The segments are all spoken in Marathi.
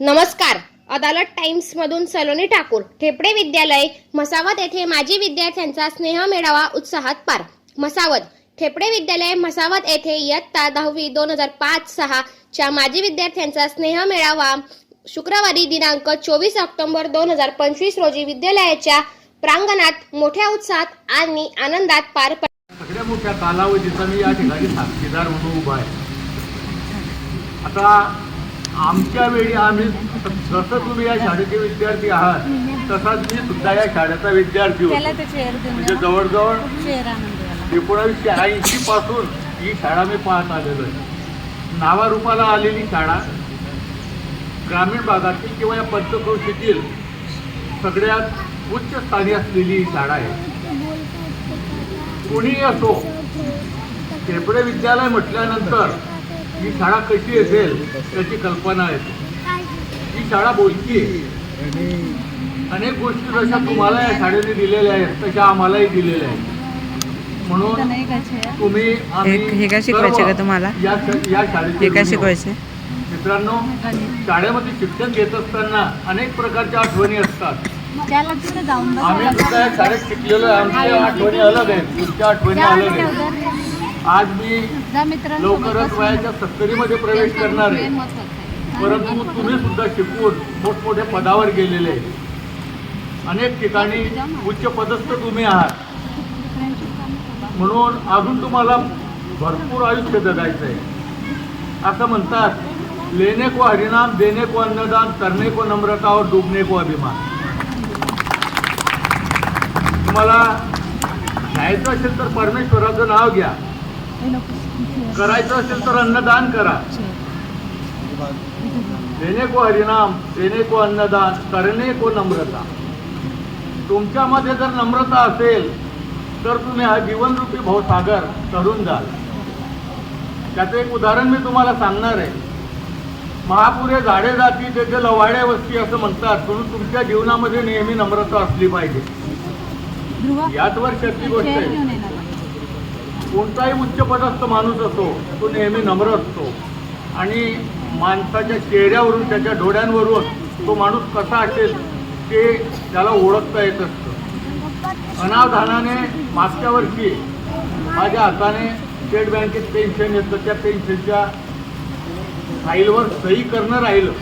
नमस्कार. अदालत टाइम्स मधून सलोनी ठाकूर ठेपडे विद्यालय मसावत येथे माजी विद्यार्थ्यांचा स्नेह मेळावा उत्साहात पार. मसावत ठेपडे विद्यालय मसावत येथे इयत्ता दहावी दोन हजार पाच सहा च्या माजी विद्यार्थ्यांचा स्नेह मेळावा शुक्रवारी दिनांक चोवीस ऑक्टोबर दोन हजार पंचवीस रोजी विद्यालयाच्या प्रांगणात मोठ्या उत्साहात आणि आनंदात पार मोठ्या कालावधीचा मी या ठिकाणी साक्षीदार म्हणून उभा आहे आता आमच्या वेळी आम्ही जसं तुम्ही या शाळेचे विद्यार्थी आहात तसाच मी सुद्धा या शाळेचा विद्यार्थी होतो म्हणजे. जवळजवळ. एकोणावीसशे ऐंशी पासून ही शाळा मी पाहत आलेलो आहे नावारूपाला आलेली शाळा ग्रामीण भागातील किंवा या पंचक्रोशीतील सगळ्यात उच्च स्थानी असलेली ही शाळा आहे कोणीही असो टेपडे विद्यालय म्हटल्यानंतर ही शाळा कशी असेल याची कल्पना येते ही शाळा आहे अनेक गोष्टी जशा तुम्हाला या शाळेने दिलेल्या आहेत तशा आम्हालाही दिलेल्या आहेत म्हणून? तुम्ही हे- काय शिकवायचे का तुम्हाला? या श- या शाळेचे हे काय शिकवायचे. मित्रांनो शाळेमध्ये शिक्षण घेत असताना अनेक प्रकारच्या आठवणी असतात त्याला तिकडे जाऊन आम्ही सुद्धा या शाळेत शिकलेलो आहे. आमच्या आठवणी अलग आहेत. तुमच्या आठवणी अलग आहेत. आज मी लवकरच वयाच्या सत्तरीमध्ये प्रवेश करणार आहे. परंतु तुम्ही सुद्धा शिकून मोठमोठ्या पदावर गेलेले आहेत. अनेक ठिकाणी उच्च पदस्थ तुम्ही आहात. म्हणून अजून तुम्हाला भरपूर आयुष्य जगायचं आहे. असं म्हणतात लेने को हरिनाम देने को अन्नदान करने को नम्रता और डूबने को अभिमान. तुम्हाला घ्यायचं असेल तर परमेश्वराचं नाव घ्या. करायचं असेल तर अन्नदान करा. देणे को हरिनाम देणे को अन्नदान करणे को नम्रता. तुमच्यामध्ये जर नम्रता असेल तर तुम्ही हा जीवनरूपी भावसागर तरून जाल. त्याचं एक उदाहरण मी तुम्हाला सांगणार आहे. महापुरे झाडे जाती त्याचे लवाड्या वस्ती असं म्हणतात म्हणून तुमच्या जीवनामध्ये नेहमी नम्रता असली पाहिजे. ध्रुव याच वर्षातली गोष्ट आहे. घेऊन येणार कोणताही उच्चपदस्थ माणूस असो तो नेहमी नम्र असतो. आणि माणसाच्या चेहऱ्यावरून त्याच्या डोळ्यांवरून तो माणूस कसा असेल ते त्याला ओळखता येत असतं. अनावधानाने मागच्या वर्षी माझ्या हाताने स्टेट बँकेत पेन्शन येतं त्या पेन्शनच्या फाईलवर सही करणं राहिलं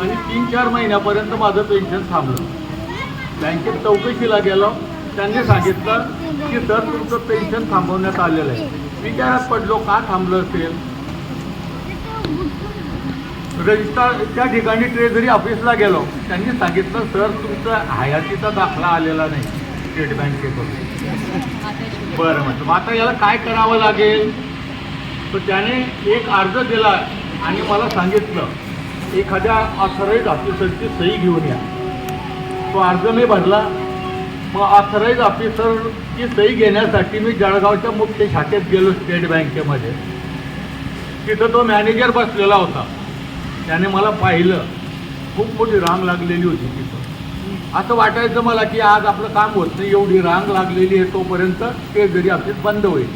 आणि तीन चार महिन्यापर्यंत माझं पेन्शन थांबलं. बँकेत चौकशीला गेलो. त्यांनी सांगितलं की दर तुमचं पेन्शन थांबवण्यात आलेलं आहे विचारात पडलो का थांबलं असेल? रजिस्ट्रार त्या ठिकाणी ट्रेझरी ऑफिसला गेलो. त्यांनी सांगितलं सर तुमचा हयातीचा दाखला आलेला नाही स्टेट बँकेकडून बरं म्हणतो मग आता याला काय करावं लागेल? तर त्याने एक अर्ज दिला आणि मला सांगितलं एखाद्या ऑथराईज ऑफिसरची सही घेऊन या. तो अर्ज मी भरला. मग ऑथराईज ऑफिसरची सही घेण्यासाठी मी जळगावच्या मुख्य शाखेत गेलो स्टेट बँकेमध्ये तिथं तो मॅनेजर बसलेला होता. त्याने मला पाहिलं. खूप मोठी रांग लागलेली होती तिथं. असं वाटायचं मला की आज आपलं काम होत नाही. एवढी रांग लागलेली आहे तोपर्यंत ते जरी ऑफिस बंद होईल.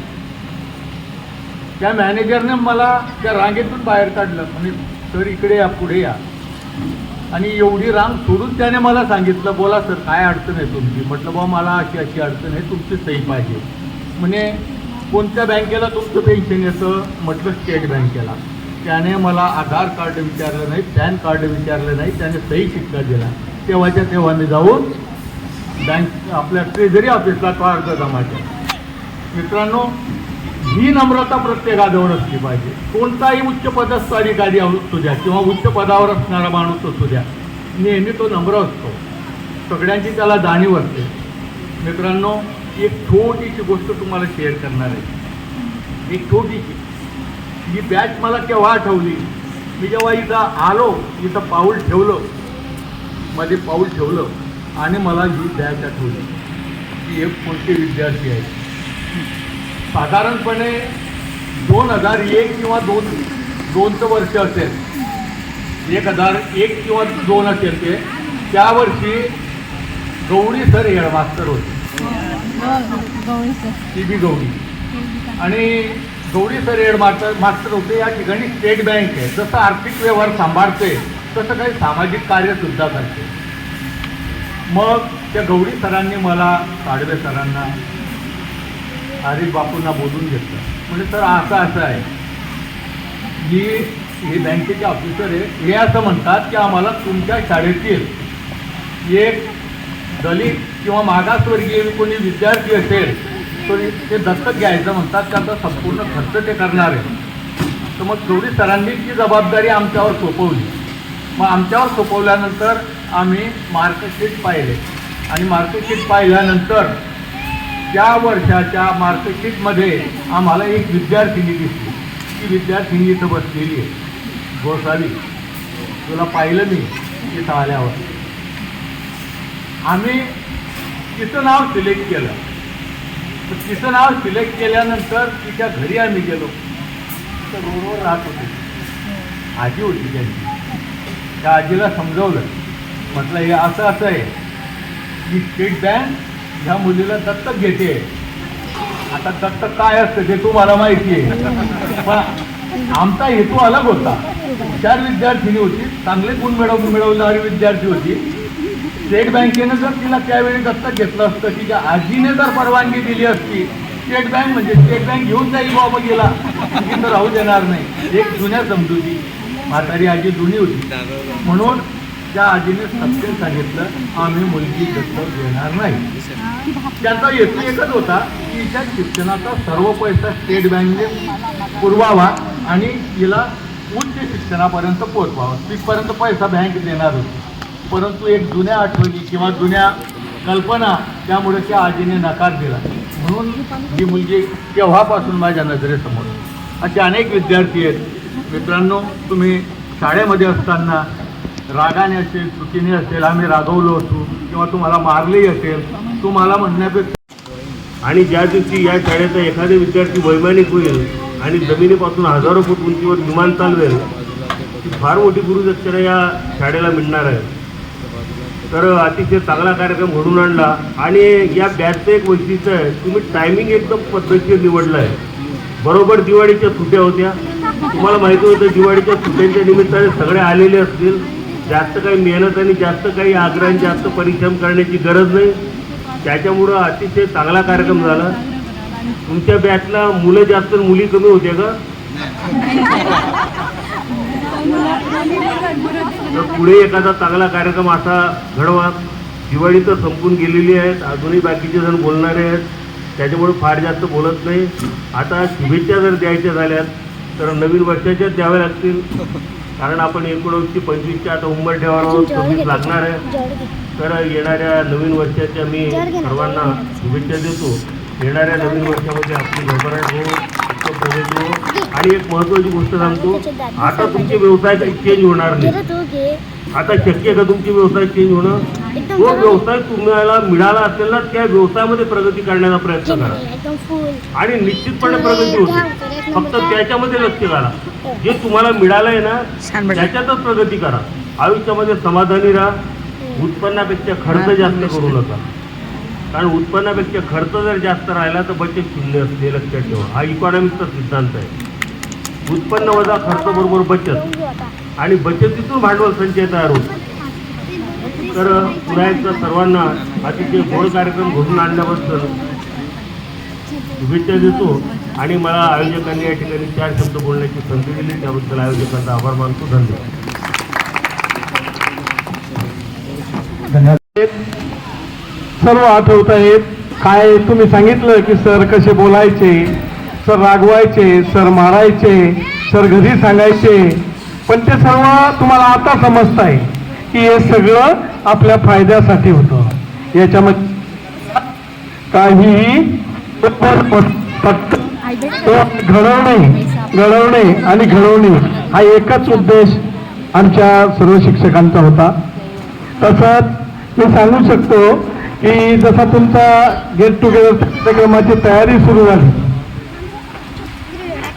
त्या मॅनेजरने मला त्या रांगेतून बाहेर काढलं. आणि सर इकडे या पुढे या. आणि एवढी रांग सोडून त्याने मला सांगितलं बोला सर काय अडचण आहे तुमची? म्हटलं बा मला अशी अशी अडचण आहे तुमची सही पाहिजे. म्हणे कोणत्या बँकेला तुमचं पेन्शन येतं? म्हटलं स्टेट बँकेला. त्याने मला आधार कार्ड विचारलं नाही पॅन कार्ड विचारलं नाही त्याने सही शिक्का दिला. तेव्हाच्या तेव्हा मी जाऊन बँक आपल्या ट्रेझरी ऑफिसला तो अर्ज जमा केला. मित्रांनो ही नम्रता प्रत्येकाजवळ असली पाहिजे. कोणताही उच्च पदस्थ अधिकारी असू द्या किंवा उच्च पदावर असणारा माणूस असू द्या नेहमी तो नम्र असतो. सगळ्यांची त्याला जाणीव असते. मित्रांनो एक छोटीशी गोष्ट तुम्हाला शेअर करणार आहे. एक छोटीशी. ही बॅच मला केव्हा आठवली? मी जेव्हा इथं आलो इथं पाऊल ठेवलं मध्ये पाऊल ठेवलं आणि मला ही बॅच आठवली. की एक कोणते विद्यार्थी आहेत साधारणपणे दोन हजार एक किंवा दोन दोनचं वर्ष असेल. एक हजार एक किंवा दोन असेल ते. त्या वर्षी गौरी सर हेडमास्तर होते. Gawali T B Gauri. आणि गौरी सर हेडमास्टर मास्टर होते या ठिकाणी स्टेट बँक आहे. जसं आर्थिक व्यवहार सांभाळते तसं काही सामाजिक कार्य सुद्धा करते. मग त्या गौरी सरांनी मला साडवे सरांना आरिफ बापूंना बोलून घेतलं. म्हणजे सर असं असं आहे. की हे बँकेचे ऑफिसर आहे. हे असं म्हणतात की आम्हाला तुमच्या शाळेतील एक दलित किंवा मागासवर्गीय कोणी विद्यार्थी असेल तर ते दत्तक घ्यायचं म्हणतात त्याचा संपूर्ण खर्च ते करणार आहे. तर मग तेवढी सरांनी ती जबाबदारी आमच्यावर सोपवली. मग आमच्यावर सोपवल्यानंतर आम्ही मार्कशीट पाहिले. आणि मार्कशीट पाहिल्यानंतर त्या वर्षाच्या मार्कशीटमध्ये आम्हाला एक विद्यार्थिनी दिसली. ती विद्यार्थिनी इथं बसलेली आहे. गोसावी तुला पाहिलं मी इथं आल्यावर. आम्ही तिचं नाव सिलेक्ट केलं. तर तिचं नाव सिलेक्ट केल्यानंतर तिच्या घरी आम्ही गेलो. तर रोडवर राहत होते. आजी होती त्यांची. त्या आजीला समजवलं. म्हटलं हे असं असं आहे. की स्टेट बँक ह्या मुलीला दत्तक घेते. आता दत्तक काय असतं ते तुम्हाला माहिती आहे. पण आमचा हेतू अलग होता. चार विद्यार्थिनी होती चांगले गुण मिळव मिळवणारी विद्यार्थी होती. स्टेट बँकेनं जर तिला त्यावेळी दत्तक घेतलं असतं तिच्या आजीने जर परवानगी दिली असती स्टेट बँक म्हणजे स्टेट बँक घेऊन जाईल बाबा गेला. तिथं राहू देणार नाही. एक जुन्या समजुती. म्हातारी आजी जुनी होती. म्हणून त्या आजीने सत्य सांगितलं आम्ही मुलगी दत्तक घेणार नाही. त्यांचा हेतू एकच होता की हिच्या शिक्षणाचा सर्व पैसा स्टेट बँकेने पुरवावा आणि हिला उच्च शिक्षणापर्यंत पोहोचवावा. तिथपर्यंत पैसा बँक देणार होती. परंतु एक जुन्या आठवणी किंवा जुन्या कल्पना त्यामुळे त्या आजीने नकार दिला. म्हणून ही मुलगी केव्हापासून माझ्या नजरेसमोर? असे अनेक विद्यार्थी आहेत. मित्रांनो तुम्ही शाळेमध्ये असताना रागाने असेल चुकीने असेल आम्ही रागवलो असू किंवा तुम्हाला मारलेही असेल तुम्हाला म्हणण्यापेक्षा आणि ज्या दिवशी या शाळेचा एखादा विद्यार्थी वैमानिक होईल आणि जमिनीपासून हजारो फूट उंचीवर विमान चालवेल ती फार मोठी गुरुदक्षिणा या शाळेला मिळणार आहे. तर अतिशय चांगला कार्यक्रम घडून आणला आणि या बॅचचं एक वैशिष्ट्य आहे तुम्ही टायमिंग एकदम पद्धतशीर निवडलं आहे. बरोबर दिवाळीच्या सुट्ट्या होत्या. तुम्हाला माहिती होतं दिवाळीच्या सुट्ट्यांच्या निमित्ताने सगळे आलेले असतील. जास्त काही मेहनत आणि जास्त काही आग्रह जास्त परिश्रम करण्याची गरज नाही. त्याच्यामुळं अतिशय चांगला कार्यक्रम झाला. तुमच्या बॅचला मुलं जास्त मुली कमी होते का? तर पुढे एखादा चांगला कार्यक्रम असा घडवा. दिवाळी तर संपून गेलेली आहेत. अजूनही बाकीचे जण बोलणारे आहेत. त्याच्यामुळे फार जास्त बोलत नाही. आता शुभेच्छा जर द्यायच्या झाल्यात तर नवीन वर्षाच्याच द्याव्या लागतील. कारण आपण एकोणवीसशे पंचवीसच्या आता उंबर ठेवायला सव्वीस लागणार आहे. तर येणाऱ्या नवीन वर्षाच्या मी सर्वांना शुभेच्छा देतो. येणाऱ्या नवीन वर्षामध्ये आपली घबराट हो हो आणि एक महत्त्वाची गोष्ट सांगतो आता तुमचे व्यवसाय काही चेंज होणार नाही. आता शक्य आहे का तुमचे व्यवसाय चेंज होणं? जो व्यवसाय तुम्हाला मिळाला असेल ना त्या व्यवसायामध्ये प्रगती करण्याचा प्रयत्न करा. आणि निश्चितपणे प्रगती होते. फक्त त्याच्यामध्ये लक्ष घाला. जे तुम्हाला मिळालं आहे ना त्याच्यातच प्रगती करा. आयुष्यामध्ये समाधानी राहा. उत्पन्नापेक्षा खर्च जास्त करू नका. कारण उत्पन्नापेक्षा खर्च जर जास्त राहिला तर बचत शून्य असते लक्षात ठेवा. हा इकॉनॉमिकचा सिद्धांत आहे. उत्पन्न वजा खर्च बरोबर बचत. आणि बचतीतून भांडवल संचय तयार होतो. तर पुन्हा सर्वांना अतिशय गोड कार्यक्रम घडून आणल्याबद्दल शुभेच्छा देतो आणि मला आयोजकांनी या ठिकाणी चार शब्द बोलण्याची संधी दिली त्याबद्दल आयोजकांचा आभार मानतो. धन्यवाद. सर्व आठवत आहेत. काय तुम्ही सांगितलं की सर कसे बोलायचे सर रागवायचे सर मारायचे सर घरी सांगायचे पण ते सर्व तुम्हाला आता समजत आहे की हे सगळं आपल्या फायद्यासाठी होतं. याच्यामध्ये काहीही घडवणे घडवणे आणि घडवणे हा एकच उद्देश आमच्या सर्व शिक्षकांचा होता. तसंच मी सांगू शकतो की जसा तुमचा गेट टुगेदर कार्यक्रमाची तयारी सुरू झाली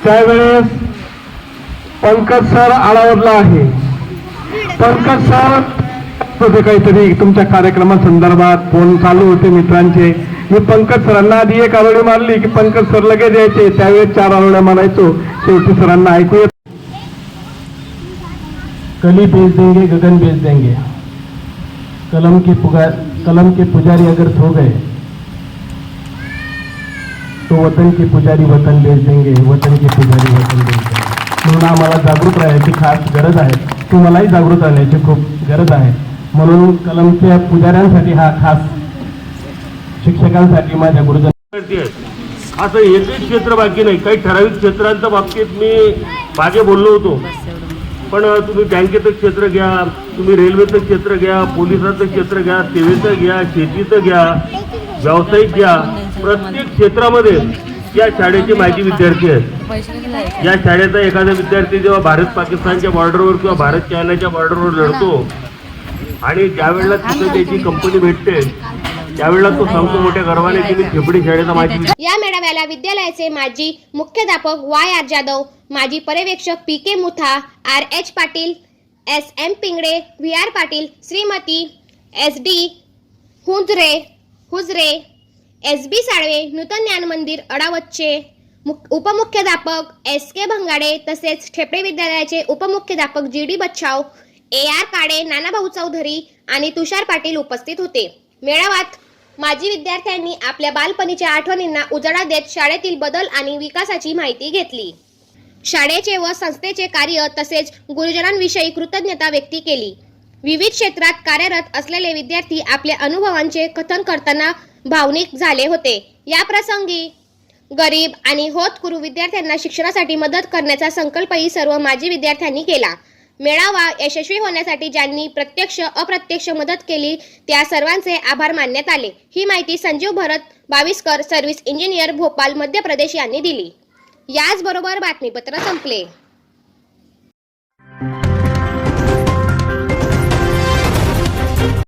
त्यावेळेस पंकज सर आळावरला आहे. पंकज सर होते काहीतरी तुमच्या कार्यक्रमासंदर्भात फोन चालू होते मित्रांचे. मी पंकज सरांना आधी एक आरोळी मारली की पंकज सर लगेच यायचे. त्यावेळेस चार आरोळ्या मारायचो शेवटी सरांना ऐकू येत कली बेच देंगे गगन बेच देंगे. कलम के पुगा कलम के पुजारी अगर सो गए तो वतन के पुजारी वतन बेच देंगे वतन के पुजारी वतन बेच देंगे। म्हणून आम्हाला जागृत राहण्याची खास गरज आहे. तुम्हालाही जागृत राहण्याची खूप गरज आहे. म्हणून कलमच्या पुजाऱ्यांसाठी हा खास शिक्षकांसाठी माझ्या गुरुजन असं एकही क्षेत्र बाकी नाही. काही ठराविक क्षेत्रांच्या बाबतीत मी मागे बोललो होतो. पण तुम्ही बँकेचं क्षेत्र घ्या तुम्ही रेल्वेचं क्षेत्र घ्या पोलिसाचं क्षेत्र घ्या सेवेचं घ्या शेतीचं घ्या व्यावसायिक घ्या. प्रत्येक क्षेत्रामध्ये या शाळेची माहिती विद्यार्थी आहेत. या शाळेचा एखादा विद्यार्थी जेव्हा भारत पाकिस्तानच्या बॉर्डरवर किंवा भारत चायनाच्या बॉर्डरवर लढतो आणि ज्यावेळेला तिथं त्याची कंपनी भेटते त्यावेळेला तो सांगतो मोठ्या गर्वाने की मी खेपडी शाळेचा माहिती या मेळाव्याला विद्यालयाचे माजी मुख्याध्यापक वाय आर जाधव माजी पर्यवेक्षक P K Mutha R H Patil S M Pingade V R Patil Shrimati S D Hunjare Hujare S B Salve Nutan Dnyan Mandir अडावतचे मुख- उपमुख्याध्यापक एस के भंगाडे तसेच ठेपडे विद्यालयाचे उपमुख्याध्यापक G D Bachhav A R काडे नानाभाऊ चौधरी आणि तुषार पाटील उपस्थित होते. मेळाव्यात माजी विद्यार्थ्यांनी आपल्या बालपणीच्या आठवणींना उजाळा देत शाळेतील बदल आणि विकासाची माहिती घेतली. शाळेचे व संस्थेचे कार्य तसेच गुरुजनांविषयी कृतज्ञता व्यक्त केली. विविध क्षेत्रात कार्यरत असलेले विद्यार्थी आपल्या अनुभवांचे कथन करताना भावनिक झाले होते. या प्रसंगी गरीब आणि होतकरू विद्यार्थ्यांना शिक्षणासाठी मदत करण्याचा संकल्पही सर्व माजी विद्यार्थ्यांनी केला. मेळावा यशस्वी होण्यासाठी ज्यांनी प्रत्यक्ष अप्रत्यक्ष मदत केली त्या सर्वांचे आभार मानण्यात आले. ही माहिती संजीव भरत बाविस्कर सर्व्हिस इंजिनियर भोपाल मध्य प्रदेश यांनी दिली. याचबरोबर बातमीपत्र संपले.